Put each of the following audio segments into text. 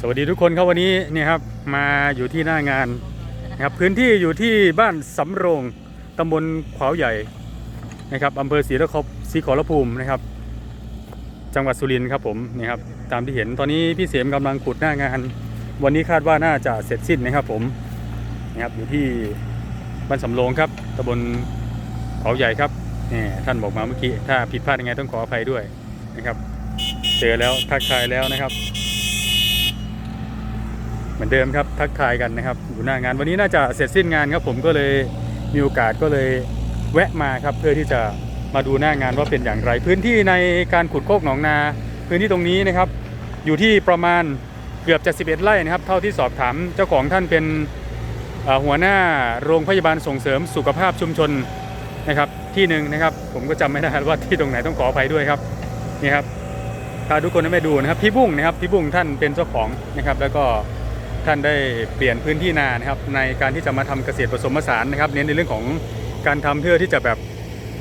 สวัสดีทุกคนครับวันนี้เนี่ยครับมาอยู่ที่หน้างานนะครับพื้นที่อยู่ที่บ้านสำโรงตำบลขวาวใหญ่นะครับอำเภอศรีละครศรีขอรภูมินะครับ จังหวัดสุรินทร์ครับผมนี่ครับตามที่เห็นตอนนี้พี่เสียมกำลังขุดหน้างาน วันนี้คาดว่าน่าจะเสร็จสิ้นนะครับผมนะครับอยู่ที่บ้านสำโรงครับตำบลขวาวใหญ่ครับนี่ท่านบอกมาเมื่อกี้ถ้าผิดพลาดยังไงต้องขออภัยด้วยนะครับ เจอแล้วทักทายแล้วนะครับ เหมือนเดิมครับทักทายกันนะครับอยู่หน้างานวันนี้น่าจะเสร็จสิ้นงานครับผมก็เลยมีโอกาสก็เลยแวะมาครับเพื่อที่จะมาดูหน้างานว่าเป็นอย่างไร พื้นที่ในการขุดโคกหนองนา พื้นที่ตรงนี้นะครับ อยู่ที่ประมาณเกือบจะ11ไร่นะครับ เท่าที่สอบถามเจ้าของท่านเป็นหัวหน้าโรงพยาบาลส่งเสริมสุขภาพชุมชนนะครับที่หนึ่งนะครับ ผมก็จำไม่ได้ว่าที่ตรงไหนต้องขออภัยด้วยครับนี่ครับพาทุกคนไปดูนะครับพี่บุ้งนะครับพี่บุ้งท่านเป็นเจ้าของนะครับ แล้วก็ ท่านได้เปลี่ยนพื้นที่นานะครับในการที่จะมาทำเกษตรผสมผสานนะครับ เน้นในเรื่องของการทำเพื่อที่จะแบบ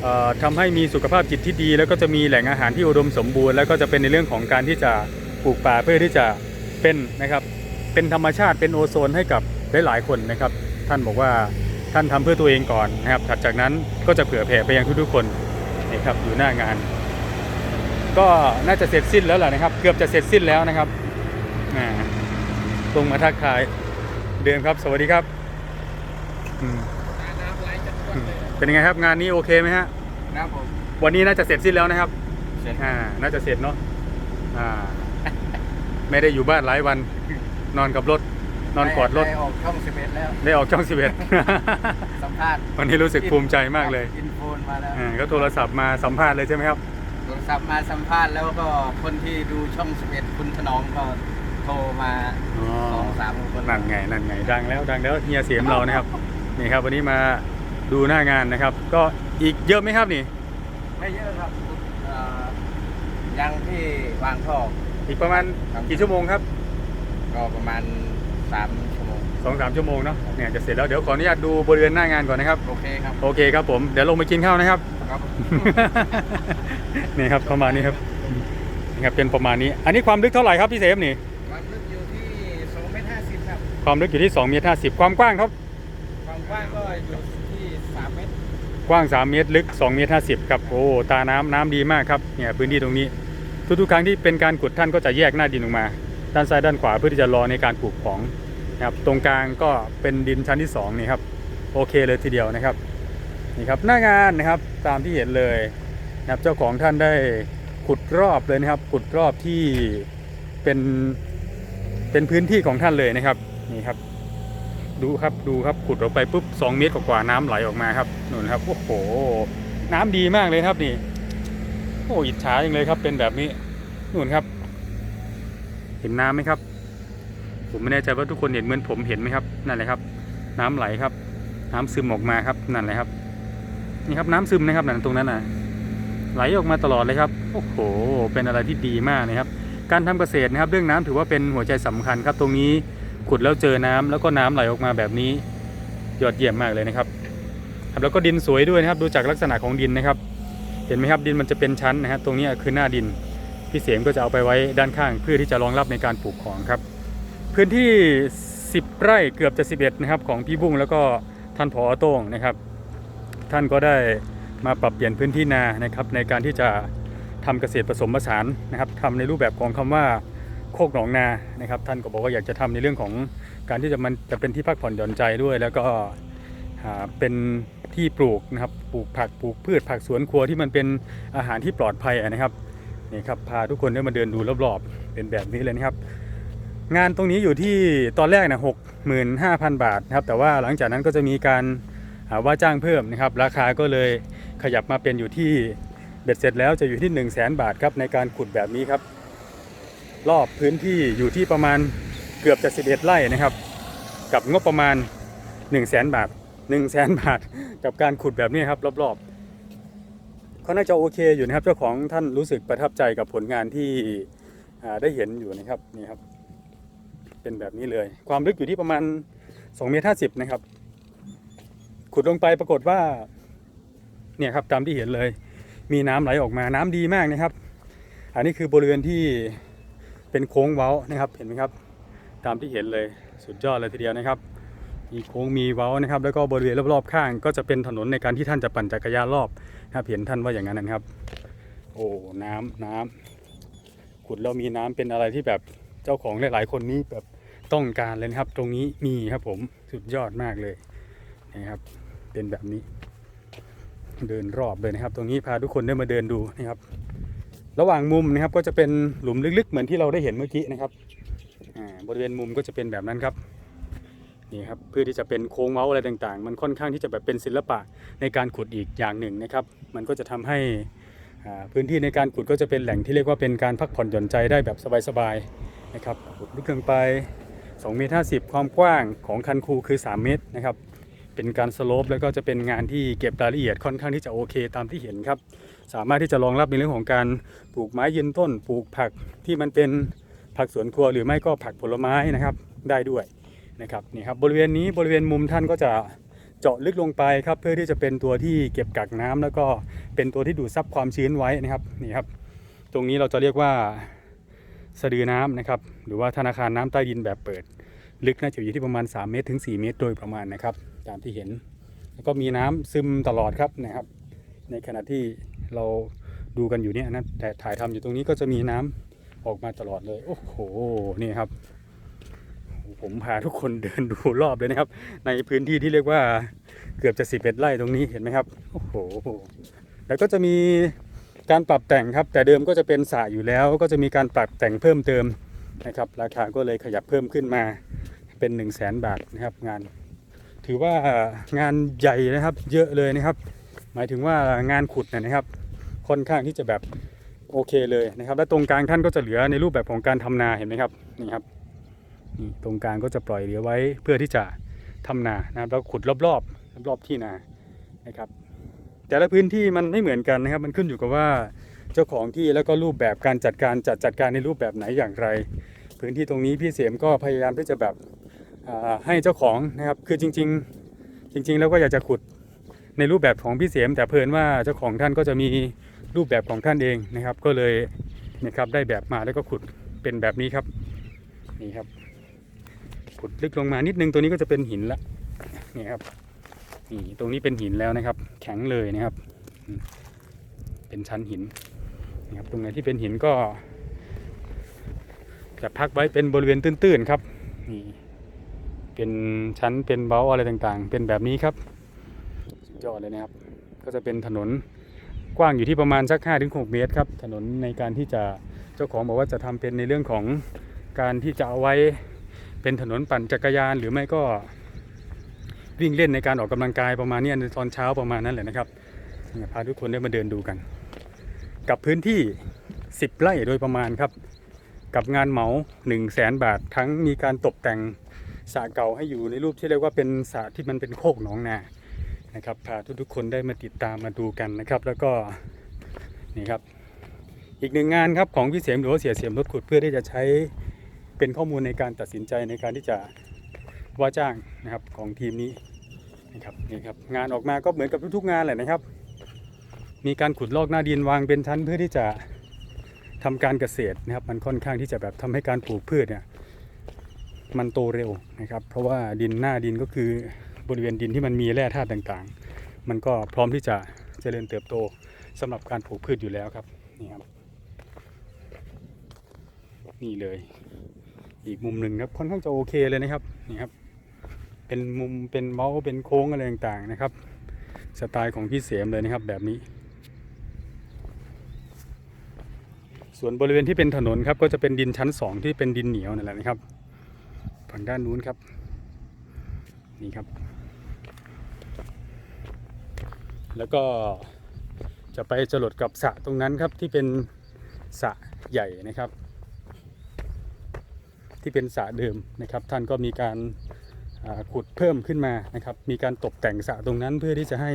เอ่อทำให้มีสุขภาพจิตที่ดี แล้วก็จะมีแหล่งอาหารที่อุดมสมบูรณ์ แล้วก็จะเป็นในเรื่องของการที่จะปลูกป่าเพื่อที่จะเป็นนะครับเป็นธรรมชาติเป็นโอโซนให้กับหลายๆคนนะครับ ท่านบอกว่าท่านทำเพื่อตัวเองก่อนนะครับถัดจากนั้นก็จะเผื่อแผ่ไปยังทุกๆคนนี่ครับอยู่หน้างาน ก็น่าจะเสร็จสิ้นแล้วแหละนะครับ เกือบจะเสร็จสิ้นแล้วนะครับอ่า ตรงมาทักทาย เดิมครับ สวัสดีครับอืมน้ำไหลจังหวัดเลยเป็นยังไงครับงานนี้โอเคไหมฮะครับผมวันนี้น่าจะเสร็จสิ้นแล้วนะครับเสร็จอ่าน่าจะเสร็จเนาะอ่า ไม่ได้อยู่บ้านหลายวัน นอนกับรถ นอนกอดรถได้ออกช่องสิบเอ็ดแล้วได้ออกช่องสิบเอ็ดสัมภาษณ์วันนี้รู้สึกภูมิใจมากเลยอินโฟนมาแล้วอ่าก็โทรศัพท์มาสัมภาษณ์เลยใช่ไหมครับโทรศัพท์มาสัมภาษณ์แล้วก็คนที่ดูช่องสิบเอ็ดคุณถนอมก็โทรมาอ๋อสองสามคนนั่นไงนั่นไงดังแล้วดังแล้วเฮียเสียมเรานะครับนี่ครับวันนี้มาดูหน้างานนะครับ ก็อีกเยอะไหมครับนี่ ไม่เยอะครับเอ่อยังที่วางท่อ อีกประมาณครับ กี่ชั่วโมงครับก็ประมาณสามชั่วโมงสองสามชั่วโมงเนาะเนี่ยจะเสร็จแล้วเดี๋ยวขออนุญาตดูบริเวณหน้างานก่อนนะครับ โอเคครับโอเคครับผมเดี๋ยวลงไปกินข้าวนะครับ ครับ นี่ครับประมาณนี้ครับนี่ครับเป็นประมาณนี้ อันนี้ความลึกเท่าไหร่ครับพี่เสมนี่ ความลึกอยู่ที่สองเมตรห้าสิบ ครับความลึกอยู่ที่2เมตร50 ความกว้างครับความกว้างก็อยู่ที่สามเมตรกว้าง 3 เมตรลึก2เมตร50ครับโอ้ตาน้ำน้ำดีมากครับเนี่ยพื้นที่ตรงนี้ ทุกๆครั้งที่เป็นการขุดท่านก็จะแยกหน้าดินออกมา ด้านซ้ายด้านขวาเพื่อที่จะรอในการปลูกของนะครับตรงกลางก็เป็นดินชั้นที่สองนี่ครับโอเคเลยทีเดียวนะครับนี่ครับหน้างานนะครับตามที่เห็นเลยนะครับเจ้าของท่านได้ขุดรอบเลยนะครับขุดรอบที่เป็นเป็นพื้นที่ของท่านเลยนะครับ นี่ครับ ดูครับดูครับขุดออกไปปุ๊บ2เมตรกว่าน้ำไหลออกมาครับนู่นครับโอ้โห น้ำดีมากเลยครับนี่โอ้อิจฉาจังเลยครับเป็นแบบนี้นู่นครับ เห็นน้ำไหมครับ ผมไม่แน่ใจว่าทุกคนเห็นเหมือนผมเห็นไหมครับนั่นแหละครับ น้ำไหลครับ น้ำซึมออกมาครับนั่นแหละครับ นี่ครับน้ำซึมนะครับนั่นตรงนั้นน่ะ ไหลออกมาตลอดเลยครับโอ้โห เป็นอะไรที่ดีมากนะครับ การทำเกษตรนะครับ เรื่องน้ำถือว่าเป็นหัวใจสำคัญครับตรงนี้ ขุดแล้วเจอน้ำแล้วก็น้ำไหลออกมาแบบนี้ยอดเยี่ยมมากเลยนะครับครับแล้วก็ดินสวยด้วยนะครับ ดูจากลักษณะของดินนะครับ เห็นไหมครับดินมันจะเป็นชั้นนะครับตรงนี้คือหน้าดิน พี่เสียมก็จะเอาไปไว้ด้านข้างเพื่อที่จะรองรับในการปลูกของครับ พื้นที่ 10 ไร่เกือบจะ 11 นะครับ ของพี่บุ้งแล้วก็ท่านผอโต้งนะครับ ท่านก็ได้มาปรับเปลี่ยนพื้นที่นานะครับ ในการที่จะทำเกษตรผสมผสานนะครับทำในรูปแบบของคำว่า โคกหนองนานะครับ ท่านก็บอกว่าอยากจะทำในเรื่องของการที่จะมันจะเป็นที่พักผ่อนหย่อนใจด้วย แล้วก็เป็นที่ปลูกนะครับปลูกผักปลูกพืชผักสวนครัวที่มันเป็นอาหารที่ปลอดภัยนะครับนี่ครับพาทุกคนได้มาเดินดูรอบๆเป็นแบบนี้เลยนะครับ งานตรงนี้อยู่ที่ตอนแรกนะหกหมื่นห้าพันบาทนะครับแต่ว่าหลังจากนั้นก็จะมีการาว่าจ้างเพิ่มนะครับ ราคาก็เลยขยับมาเป็นอยู่ที่เบ็ดเสร็จแล้วจะอยู่ที่ 1 0 0 0 0แสนบาทครับในการขุดแบบนี้ครับ รอบพื้นที่อยู่ที่ประมาณเกือบจะ11ไร่นะครับ กับงบประมาณ 1 0 0 0 0แสนบาท1 0 0 0 0แสนบาท กับการขุดแบบนี้ครับรอบๆเขาน่าจะโอเคอยู่นะครับ เจ้าของท่านรู้สึกประทับใจกับผลงานที่ได้เห็นอยู่นะครับนี่ครับ เป็นแบบนี้เลย ความลึกอยู่ที่ประมาณ2เมตร50นะครับ ขุดลงไปปรากฏว่าเนี่ยครับตามที่เห็นเลย มีน้ำไหลออกมาน้ำดีมากนะครับ อันนี้คือบริเวณที่ เป็นโค้งเว้านะครับเห็นไหมครับ ตามที่เห็นเลยสุดยอดเลยทีเดียวนะครับ มีโค้งมีเว้านะครับ แล้วก็บริเวณรอบๆข้าง ก็จะเป็นถนนในการที่ท่านจะปั่นจักรยานรอบนะครับเห็นท่านว่าอย่างนั้นนะครับ โอ้น้ำน้ำขุดแล้วมีน้ำเป็นอะไรที่แบบเจ้าของหลายๆคนนี้แบบต้องการเลยนะครับ ตรงนี้มีครับผมสุดยอดมากเลยนะครับ เป็นแบบนี้ เดินรอบเลยนะครับ ตรงนี้พาทุกคนได้มาเดินดูนะครับ ระหว่างมุมนะครับก็จะเป็นหลุมลึกๆ เหมือนที่เราได้เห็นเมื่อกี้นะครับบริเวณมุมก็จะเป็นแบบนั้นครับนี่ครับเพื่อที่จะเป็นโค้งเมาส์อะไรต่างๆ มันค่อนข้างที่จะแบบเป็นศิลปะในการขุดอีกอย่างหนึ่งนะครับ มันก็จะทำให้พื้นที่ในการขุดก็จะเป็นแหล่งที่เรียกว่าเป็นการพักผ่อนหย่อนใจได้แบบสบายๆนะครับขุดลึกลงไป2เมตร50 ความกว้างของคันคูคือ 3 เมตรนะครับเป็นการสโลปแล้วก็จะเป็นงานที่เก็บรายละเอียดค่อนข้างที่จะโอเคตามที่เห็นครับ สามารถที่จะรองรับในเรื่องของการปลูกไม้ยืนต้น ปลูกผักที่มันเป็นผักสวนครัวหรือไม่ก็ผักผลไม้นะครับได้ด้วยนะครับนี่ครับบริเวณนี้บริเวณมุมท่านก็จะเจาะลึกลงไปครับเพื่อที่จะเป็นตัวที่เก็บกักน้ำแล้วก็เป็นตัวที่ดูดซับความชื้นไว้นะครับนี่ครับ ตรงนี้เราจะเรียกว่าสะดือน้ำนะครับหรือว่าธนาคารน้ำใต้ดินแบบเปิด ลึกน่าจะอยู่ที่ประมาณ 3 เมตรถึง 4 เมตร โดยประมาณนะครับ ตามที่เห็นแล้วก็มีน้ำซึมตลอดครับนะครับ ในขณะที่ เราดูกันอยู่เนี่ยนะแต่ถ่ายทำอยู่ตรงนี้ก็จะมีน้ำออกมาตลอดเลย โอ้โหนี่ครับ ผมพาทุกคนเดินดูรอบเลยนะครับ ในพื้นที่ที่เรียกว่าเกือบจะสิบเอ็ดไร่ตรงนี้เห็นไหมครับโอ้โหแล้วก็จะมีการปรับแต่งครับ แต่เดิมก็จะเป็นสระอยู่แล้ว ก็จะมีการปรับแต่งเพิ่มเติมนะครับ ราคาก็เลยขยับเพิ่มขึ้นมาเป็น1 0 0 0 0แสนบาทนะครับงาน ถือว่างานใหญ่นะครับ เยอะเลยนะครับ หมายถึงว่างานขุดนนะครับ ค่อนข้างที่จะแบบโอเคเลยนะครับ และตรงกลางท่านก็จะเหลือในรูปแบบของการทำนาเห็นไหมครับนี่ครับนี่ตรงกลางก็จะปล่อยเหลือไว้เพื่อที่จะทำนานะครับแล้วขุดรอบๆรอบๆที่นานะครับ แต่ละพื้นที่มันไม่เหมือนกันนะครับ มันขึ้นอยู่กับว่าเจ้าของที่แล้วก็รูปแบบการจัดการจัดจัดการในรูปแบบไหนอย่างไร พื้นที่ตรงนี้พี่เสียมก็พยายามที่จะแบบให้เจ้าของนะครับคือจริง ๆ จริง ๆ แล้วก็อยากจะขุด ในรูปแบบของพี่เสียมแต่เพลินว่าเจ้าของท่านก็จะมีรูปแบบของท่านเองนะครับ ก็เลยนะครับได้แบบมาแล้วก็ขุดเป็นแบบนี้ครับนี่ครับ ขุดลึกลงมานิดนึงตัวนี้ก็จะเป็นหินละนี่ครับนี่ตรงนี้เป็นหินแล้วนะครับ แข็งเลยนะครับ เป็นชั้นหินนะครับตรงไหนที่เป็นหินก็จะพักไว้เป็นบริเวณตื้นๆครับนี่เป็นชั้นเป็นเบ้าอะไรต่างๆ เป็นแบบนี้ครับ ยอดเลยนะครับ ก็จะเป็นถนนกว้างอยู่ที่ประมาณสัก5ถึง6เมตรครับ ถนนในการที่จะเจ้าของบอกว่าจะทำเป็นในเรื่องของการที่จะเอาไว้เป็นถนนปั่นจักรยาน หรือไม่ก็วิ่งเล่นในการออกกำลังกายประมาณนี้ในตอนเช้าประมาณนั้นแหละนะครับเนี่ยพาทุกคนได้มาเดินดูกัน กับพื้นที่ 10 ไร่โดยประมาณครับ กับงานเหมา 1 0 0 0 0แสนบาท ทั้งมีการตกแต่งสระเก่าให้อยู่ในรูปที่เรียกว่าเป็นสระที่มันเป็นโคกหนองนา นะครับพาทุกๆคนได้มาติดตามมาดูกันนะครับ แล้วก็นี่ครับอีกหนึ่งงานครับของพี่เสียมหรือว่าเสียเสียมรถขุดเพื่อที่จะใช้เป็นข้อมูลในการตัดสินใจในการที่จะว่าจ้างนะครับของทีมนี้นะครับนี่ครับงานออกมาก็เหมือนกับทุกๆงานแหละนะครับ มีการขุดลอกหน้าดินวางเป็นชั้นเพื่อที่จะทำการเกษตรนะครับ มันค่อนข้างที่จะแบบทำให้การปลูกพืชเนี่ยมันโตเร็วนะครับ เพราะว่าดินหน้าดินก็คือ บริเวณดินที่มันมีแร่ธาตุต่างๆ มันก็พร้อมที่จะเจริญเติบโตสำหรับการปลูกพืชอยู่แล้วครับนี่ครับนี่เลย อีกมุมหนึ่งครับค่อนข้างจะโอเคเลยนะครับนี่ครับ เป็นมุมเป็นเมาส์เป็นโค้งอะไรต่างๆนะครับ สไตล์ของพี่เสียมเลยนะครับแบบนี้ ส่วนบริเวณที่เป็นถนนครับก็จะเป็นดินชั้นสองที่เป็นดินเหนียวนั่นแหละนะครับ ฝั่งด้านนู้นครับ นี่ครับ แล้วก็จะไปจรดกับสระตรงนั้นครับที่เป็นสระใหญ่นะครับ ที่เป็นสระเดิมนะครับ ท่านก็มีการาขุดเพิ่มขึ้นมานะครับ มีการตกแต่งสระตรงนั้นเพื่อที่จะให้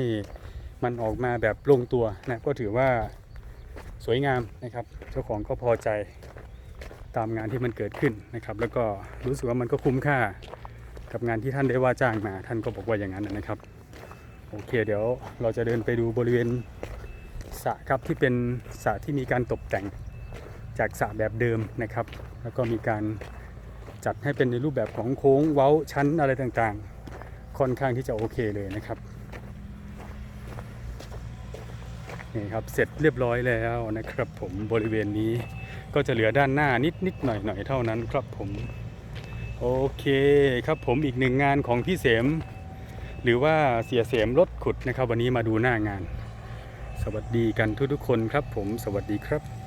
มันออกมาแบบลงตัวนะก็ถือว่าสวยงามนะครับ เจ้าของก็พอใจตามงานที่มันเกิดขึ้นนะครับ แล้วก็รู้สึกว่ามันก็คุ้มค่ากับงานที่ท่านได้ว่าจ้างมา ท่านก็บอกว่าอย่างนั้นนะครับ โอเคเดี๋ยวเราจะเดินไปดูบริเวณสระครับที่เป็นสระที่มีการตกแต่งจากสระแบบเดิมนะครับ แล้วก็มีการจัดให้เป็นในรูปแบบของโค้งเว้าชั้นอะไรต่างๆ ค่อนข้างที่จะโอเคเลยนะครับนี่ครับเสร็จเรียบร้อยแล้วนะครับ ผมบริเวณนี้ก็จะเหลือด้านหน้านิดนิดหน่อยหน่อยเท่านั้นครับผม โอเคครับผมอีกหนึ่งงานของพี่เสม หรือว่าเสียเสมรถขุดนะครับ วันนี้มาดูหน้างาน สวัสดีกันทุกๆคนครับผมสวัสดีครับ